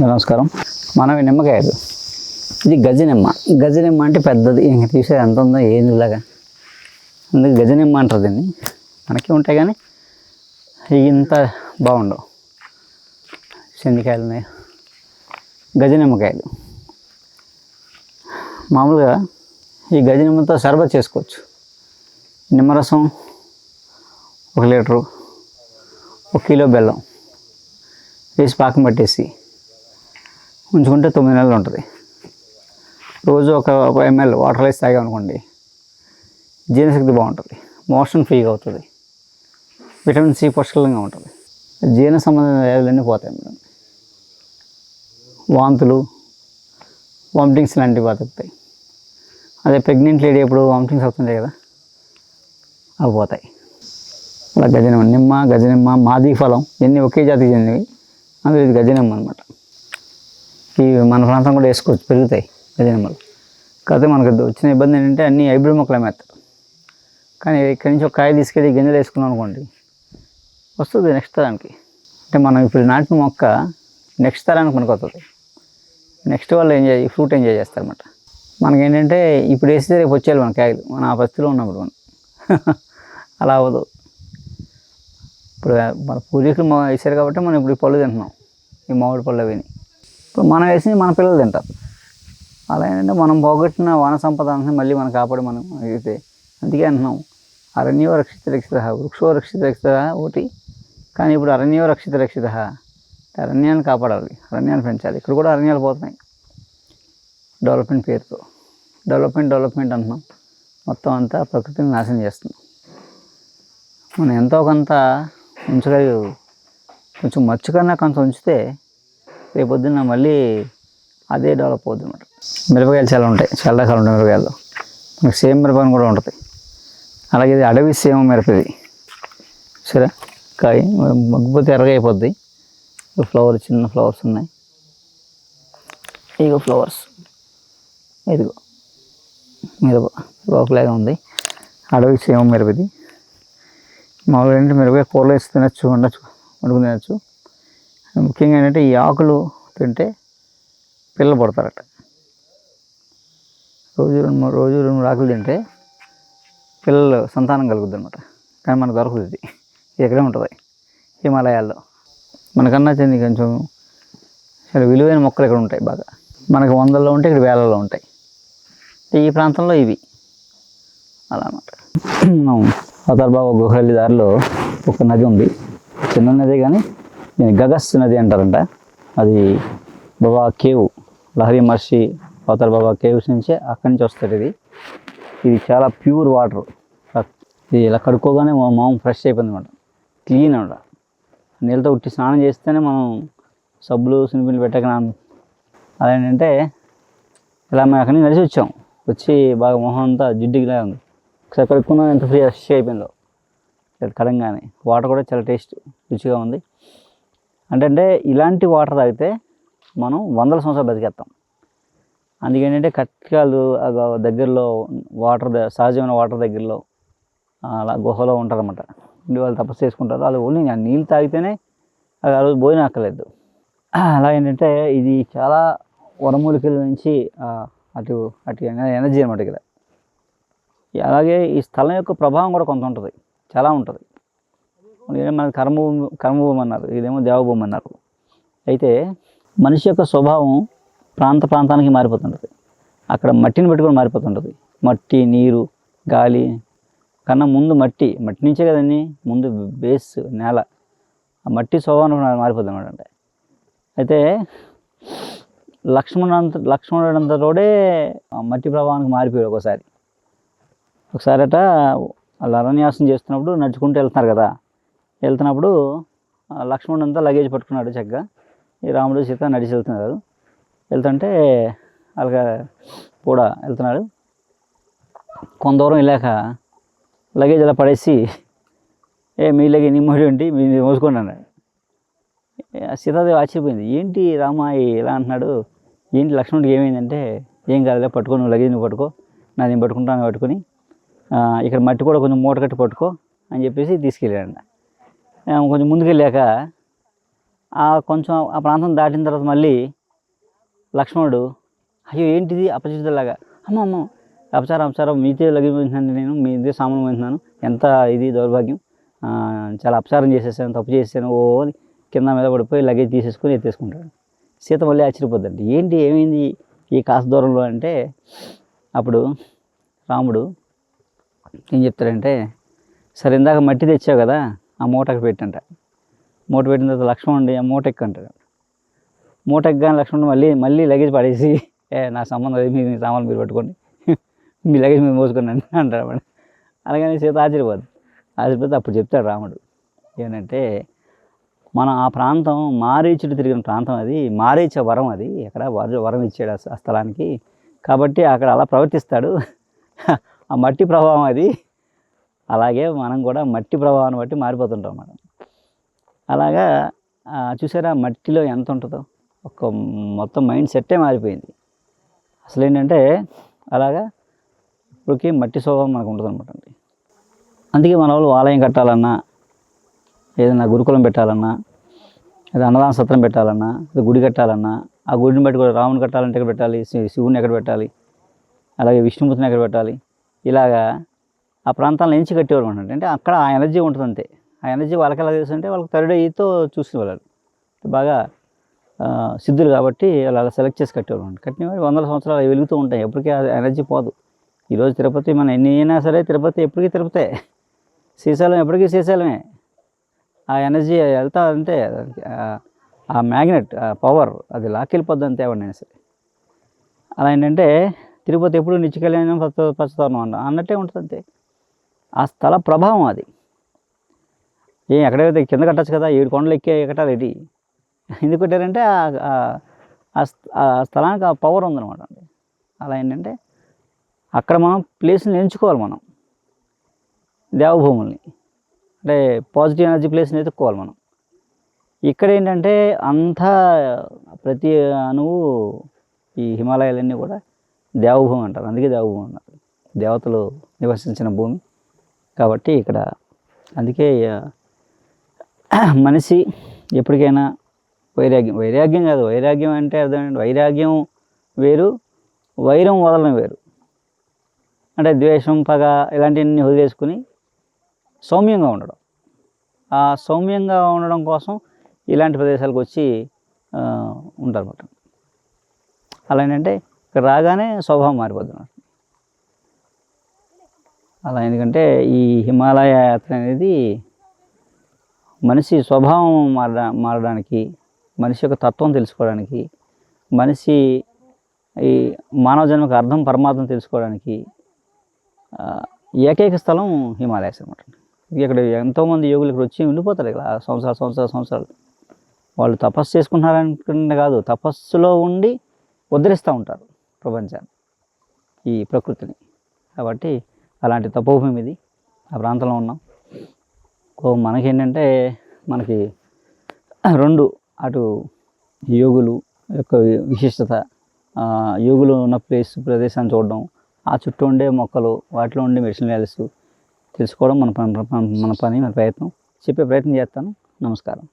నమస్కారం. మనవి నిమ్మకాయలు. ఇది గజనిమ్మ. గజనిమ్మ అంటే పెద్దది. ఇంక తీసే ఎంత ఉందో ఏంది ఇలాగా. అందుకే గజనిమ్మ అంటారు దీన్ని. మనకి ఉంటాయి కానీ ఇంత బాగుండవు. చెందికాయలు ఉన్నాయి గజనిమ్మకాయలు. మామూలుగా ఈ గజనిమ్మతో సర్బత్ చేసుకోవచ్చు. నిమ్మరసం ఒక లీటరు ఒక కిలో బెల్లం వేసి పాకం పట్టేసి ఉంచుకుంటే తొమ్మిది నెలలు ఉంటుంది. రోజు ఒక ఒక ఎంఎల్ వాటర్ వేసి తాగామనుకోండి జీర్ణశక్తి బాగుంటుంది మోషన్ ఫ్రీగా అవుతుంది విటమిన్ సి పుష్కలంగా ఉంటుంది. జీర్ణ సంబంధమైన వ్యాధులన్నీ పోతాయి మేడం. వాంతులు వామిటింగ్స్ లాంటివి బతుకుతాయి అదే ప్రెగ్నెంట్ లేడీ ఎప్పుడు వామిటింగ్స్ అవుతుంటాయి కదా అవి పోతాయి. అలా గజనిమ్మ నిమ్మ గజనిమ్మ మాది ఫలం ఎన్ని ఒకే జాతికి చెందినవి. అందులో ఇది గజనిమ్మ అనమాట ఈ మన ప్రాంతం కూడా వేసుకోవచ్చు పెరుగుతాయి గజనమ్మలు కాకపోతే మనకు వచ్చిన ఇబ్బంది ఏంటంటే అన్ని హైబ్రిడ్ మొక్కలు అమ్మేస్తారు కానీ ఇక్కడి నుంచి ఒక కాయ తీసుకెళ్ళి గింజలు వేసుకున్నాం అనుకోండి వస్తుంది నెక్స్ట్ తరానికి. అంటే మనం ఇప్పుడు నాటిన మొక్క నెక్స్ట్ తరానికి మనకు వస్తుంది నెక్స్ట్ వాళ్ళు ఎంజాయ్ ఫ్రూట్ ఎంజాయ్ చేస్తారన్నమాట. మనకేంటంటే ఇప్పుడు వేస్తే రేపు వచ్చేయాలి మన కాయలు మన ఆ పరిస్థితిలో ఉన్నప్పుడు మనం. అలా అవ్వదు. ఇప్పుడు మన పూర్వీకులు మా వేసారు కాబట్టి మనం ఇప్పుడు ఈ పళ్ళు తింటున్నాం. ఈ మామిడి పళ్ళు అవిని ఇప్పుడు మనం వేసి మన పిల్లలు తింటారు. అలా ఏంటంటే మనం పోగొట్టిన వన సంపద మళ్ళీ మనం కాపాడి మనం అయితే అందుకే అంటున్నాం. అరణ్యో రక్షిత రక్షిత వృక్షో రక్షిత రక్షిత ఒకటి. కానీ ఇప్పుడు అరణ్యో రక్షిత రక్షిత అరణ్యాన్ని కాపాడాలి అరణ్యాన్ని పెంచాలి. ఇక్కడ కూడా అరణ్యాలు పోతున్నాయి. డెవలప్మెంట్ పేరుతో. డెవలప్మెంట్ డెవలప్మెంట్ అంటున్నాం. మొత్తం అంతా ప్రకృతిని నాశనం చేస్తున్నాం మనం ఎంతో కొంత ఉంచగలి కొంచెం మచ్చు కన్నా కొంత ఉంచితే రేపొద్దున మళ్ళీ అదే డెవలప్ అవుతుంది అనమాట మిరపకాయలు చాలా ఉంటాయి. చాలా రకాలు ఉంటాయి మిరపకాయలు మనకి సేమ్ మిరపని కూడా ఉంటుంది. అలాగే ఇది అడవి సేమ మిరపది సరే? కాయ మగ్గిపోతే ఎర్రగా అయిపోద్ది. ఫ్లవర్ చిన్న ఫ్లవర్స్ ఉన్నాయి. ఇగో ఫ్లవర్స్. ఇదిగో. మిరప లోపలాగా ఉంది. అడవి సేమ మిరపది మామూలుగా ఏంటంటే మిరపకాయ కూరలో వేసి తినచ్చు వండొచ్చు వండుకుని తినచ్చు. ముఖ్యంగా ఏంటంటే ఈ ఆకులు తింటే పిల్లలు పడతారట. రోజు రెండు మూడు రోజు రెండు మూడు ఆకులు తింటే పిల్లలు సంతానం కలుగుద్ది అనమాట కానీ మనకు దొరకదు ఇది. ఎక్కడే ఉంటుంది. హిమాలయాల్లో. మనకన్నా చెంది కొంచెం చాలా విలువైన మొక్కలు ఇక్కడ ఉంటాయి బాగా. మనకు వందల్లో ఉంటే ఇక్కడ వేలల్లో ఉంటాయి. ఈ ప్రాంతంలో ఇవి. అలా అన్నమాట. మనం అవతలబాబు గుహ దారిలో ఒక నది ఉంది. చిన్న నది కానీ దీన్ని గగస్ నది అంటారంట. అది బాబా కేవ్ లహరి మహర్షి అవతల బాబా కేవ్స్ నుంచే అక్కడి నుంచి వస్తుంది ఇది. ఇది చాలా ప్యూర్ వాటర్. ఇది ఇలా కడుక్కోగానే మా మామూలు ఫ్రెష్ అయిపోయింది అనమాట క్లీన్ అనమాట నీళ్ళతో ఉట్టి స్నానం చేస్తేనే మనం సబ్బులు సినిపిలు పెట్టక అదేంటంటే ఇలా మేము అక్కడి నుంచి నడిచి వచ్చాం. వచ్చి బాగా మొహం అంతా జిడ్డుగా ఉంది. ఒకసారి కడుక్కున్నా ఎంత ఫ్రీ ఫ్రెష్ అయిపోయిందో. కడంగానే. వాటర్ కూడా చాలా టేస్ట్ రుచిగా ఉంది. అంటే ఇలాంటి వాటర్ తాగితే మనం వందల సంవత్సరాలు బతికేస్తాం అందుకేంటంటే కట్కాలు దగ్గరలో వాటర్ సహజమైన వాటర్ దగ్గరలో అలా గుహలో ఉంటారన్నమాట. వాళ్ళు తపస్సు చేసుకుంటారు. వాళ్ళు ఓన్లీ ఆ నీళ్ళు తాగితేనే అది ఆ రోజు భోజనం అక్కర్లేదు. అలా ఏంటంటే ఇది చాలా వరమూలికల నుంచి అటు అటు ఎనర్జీ అనమాట ఇక్కడ. అలాగే ఈ స్థలం యొక్క ప్రభావం కూడా కొంత ఉంటుంది. చాలా ఉంటుంది. మన కర్మభూమి కర్మభూమి అన్నారు. ఇదేమో దేవభూమి అన్నారు. అయితే మనిషి యొక్క స్వభావం ప్రాంత ప్రాంతానికి మారిపోతుంటుంది. అక్కడ మట్టిని పెట్టుకొని మారిపోతుంటుంది. మట్టి నీరు గాలి కన్నా ముందు మట్టి. మట్టి నుంచే కదండి. ముందు బేస్ నేల. ఆ మట్టి స్వభావం కూడా మారిపోతుంది అనమాట అంటే. అయితే లక్ష్మణంత లక్ష్మణుడంతటోడే ఆ మట్టి ప్రభావానికి మారిపోయాడు ఒకసారి. ఒకసారట వాళ్ళు అరణ్యాసం చేస్తున్నప్పుడు నడుచుకుంటూ వెళ్తున్నారు కదా. వెళ్తున్నప్పుడు లక్ష్మణుడు అంతా లగేజ్ పట్టుకున్నాడు చక్కగా. ఈ రాముడు సీత నడిచి వెళ్తున్నారు. వెళ్తుంటే అలాగా కూడా వెళ్తున్నాడు. కొంత దూరం వెళ్ళాక లగేజ్ అలా పడేసి ఏ మీ లగేజ్ నీ మోడి ఏంటి? మీ మోసుకోండి అన్నాడు సీతాదేవి ఆశ్చర్యపోయింది. ఏంటి రామాయి ఇలా అంటున్నాడు? ఏంటి లక్ష్మణుడికి ఏమైందంటే ఏం కాదులే పట్టుకో నువ్వు లగేజ్ నువ్వు పట్టుకో. నా నేను పట్టుకుంటాను పట్టుకొని ఇక్కడ మట్టి కూడా కొంచెం మూట కట్టి పట్టుకో అని చెప్పేసి తీసుకెళ్ళాడు కొంచెం ముందుకెళ్ళాక ఆ కొంచెం ఆ ప్రాంతం దాటిన తర్వాత మళ్ళీ లక్ష్మణుడు అయ్యో ఏంటిది? అపచితులాగా అమ్మ అమ్మ అపచారం అపచారం మీతే లగిపోతున్నాను నేను మీ ఇదే సామాను పోతున్నాను ఎంత ఇది దౌర్భాగ్యం. చాలా అపచారం చేసేసాను తప్పు చేసేసాను ఓ అని కింద మీద పడిపోయి లగేజ్ తీసేసుకొని ఎత్తేసుకుంటాడు. సీత మళ్ళీ ఆశ్చర్యపోద్దండి. ఏంటి ఏమైంది? ఈ కాస్త దూరంలో అంటే అప్పుడు రాముడు ఏం చెప్తాడంటే సరే ఇందాక మట్టి తెచ్చావు కదా ఆ మూటకు పెట్టంట. మూట పెట్టిన తర్వాత లక్ష్మణుడి ఆ మూట ఎక్కంటాడు. మూట ఎక్కగానే లక్ష్మణుడు మళ్ళీ మళ్ళీ లగేజ్ పడేసి ఏ నా సంబంధం అది మీ మీ సామాన్లు మీరు పట్టుకోండి. మీ లగేజ్ మీరు మోసుకోండి అంటాడు వాడు. అలాగని సీత ఆశ్చర్యపోద్ది ఆశ్చర్యపోతే అప్పుడు చెప్తాడు రాముడు. ఏంటంటే మనం ఆ ప్రాంతం మారీచుడు తిరిగిన ప్రాంతం అది మారీచ వరం అది. ఎక్కడ వర- వరం ఇచ్చాడు ఆ స్థలానికి. కాబట్టి అక్కడ అలా ప్రవర్తిస్తాడు. ఆ మట్టి ప్రభావం అది. అలాగే మనం కూడా మట్టి ప్రభావాన్ని బట్టి మారిపోతుంటాం మనం అలాగా చూసారా మట్టిలో ఎంత ఉంటుందో? ఒక మొత్తం మైండ్ సెట్టే మారిపోయింది. అసలు ఏంటంటే అలాగా ఇప్పటికి మట్టి స్వభావం మనకు ఉంటుంది అనమాట అండి. అందుకే మన వాళ్ళు ఆలయం కట్టాలన్నా ఏదైనా గురుకులం పెట్టాలన్నా లేదా అన్నదాన సత్రం పెట్టాలన్నా లేదా గుడి కట్టాలన్నా ఆ గుడిని బట్టి కూడా రాముని కట్టాలంటే ఎక్కడ పెట్టాలి? శివుని ఎక్కడ పెట్టాలి? అలాగే విష్ణుమూర్తిని ఎక్కడ పెట్టాలి? ఇలాగా ఆ ప్రాంతాలను ఎంచి కట్టేవారు అనమాట అంటే అక్కడ ఆ ఎనర్జీ ఉంటుంది అంతే. ఆ ఎనర్జీ వాళ్ళకి ఎలా తెలుసు అంటే వాళ్ళకి థర్డ్ ఐతో చూసిన వాళ్ళు బాగా సిద్ధులు కాబట్టి వాళ్ళు అలా సెలెక్ట్ చేసి కట్టేవారు అనమాట కట్టిన వాడు వందల సంవత్సరాలు వెలుగుతూ ఉంటాయి. ఎప్పటికీ ఆ ఎనర్జీ పోదు. ఈరోజు తిరుపతి మనం ఎన్ని అయినా సరే తిరుపతి ఎప్పటికీ తిరుపతే. శ్రీశైలం ఎప్పటికీ శ్రీశైలమే. ఆ ఎనర్జీ వెళ్తాదంటే ఆ- మ్యాగ్నెట్ ఆ పవర్ అది లాక్కెళ్ళిపోద్ది అంతే ఎవరినైనా సరే. అలా ఏంటంటే తిరుపతి ఎప్పుడు నిత్యకళ్యాణం పచ్చ పచ్చదనం అంట అన్నట్టే ఉంటుంది అంతే ఆ స్థల ప్రభావం అది. ఏం ఎక్కడైతే కింద కట్టచ్చు కదా ఏడు కొండలు ఎక్కే కట్టాలి ఇది. ఎందుకు కట్టారంటే ఆ- స్థ- ఆ స్థలానికి ఆ పవర్ ఉందన్నమాట అండి. అలా ఏంటంటే అక్కడ మనం ప్లేస్ని ఎంచుకోవాలి మనం. దేవభూముల్ని. అంటే పాజిటివ్ ఎనర్జీ ప్లేస్ని ఎత్తుక్కోవాలి మనం. ఇక్కడ ఏంటంటే అంతా ప్రతి అణువు ఈ హిమాలయాలన్నీ కూడా దేవభూమి అంటారు. అందుకే దేవభూమి అన్నారు. దేవతలు నివసించిన భూమి. కాబట్టి ఇక్కడ అందుకే మనిషి ఎప్పటికైనా వైరాగ్యం వైరాగ్యం కాదు వైరాగ్యం అంటే అర్థం ఏంటి? వైరాగ్యం వేరు వైరం వదలడం వేరు. అంటే ద్వేషం పగ ఇలాంటివన్నీ వదిలేసుకుని సౌమ్యంగా ఉండడం. ఆ సౌమ్యంగా ఉండడం కోసం ఇలాంటి ప్రదేశాలకు వచ్చి ఆ, ఉంటారన్నమాట. అలా ఏంటంటే ఇక్కడ రాగానే స్వభావం మారిపోతున్నారు అలా ఎందుకంటే ఈ హిమాలయ యాత్ర అనేది మనిషి స్వభావం మారడా మారడానికి మనిషి యొక్క తత్వం తెలుసుకోవడానికి మనిషి ఈ మానవ జన్మకు అర్థం పరమార్థం తెలుసుకోవడానికి ఏకైక స్థలం హిమాలయాస్ అనమాట ఇక్కడ ఎంతోమంది యోగులు ఇక్కడ వచ్చి ఉండిపోతారు ఇక్కడ సంవత్సరాలు సంవత్సరాలు సంవత్సరాలు. వాళ్ళు తపస్సు చేసుకుంటున్నారనుకుంటే కాదు తపస్సులో ఉండి ఉద్ధరిస్తూ ఉంటారు ప్రపంచాన్ని ఈ ప్రకృతిని. కాబట్టి అలాంటి తపోభూమి ఇది. ఆ ప్రాంతంలో ఉన్నాం. ఓ మనకేంటంటే మనకి రెండు అటు యోగులు యొక్క విశిష్టత యోగులు ఉన్న ప్లేస్ ప్రదేశాన్ని చూడడం ఆ చుట్టూ ఉండే మొక్కలు వాటిలో ఉండే మెడిసిన్ వ్యాలీస్ తెలుసుకోవడం మన పని మన పని మన ప్రయత్నం. చెప్పే ప్రయత్నం చేస్తాను. నమస్కారం.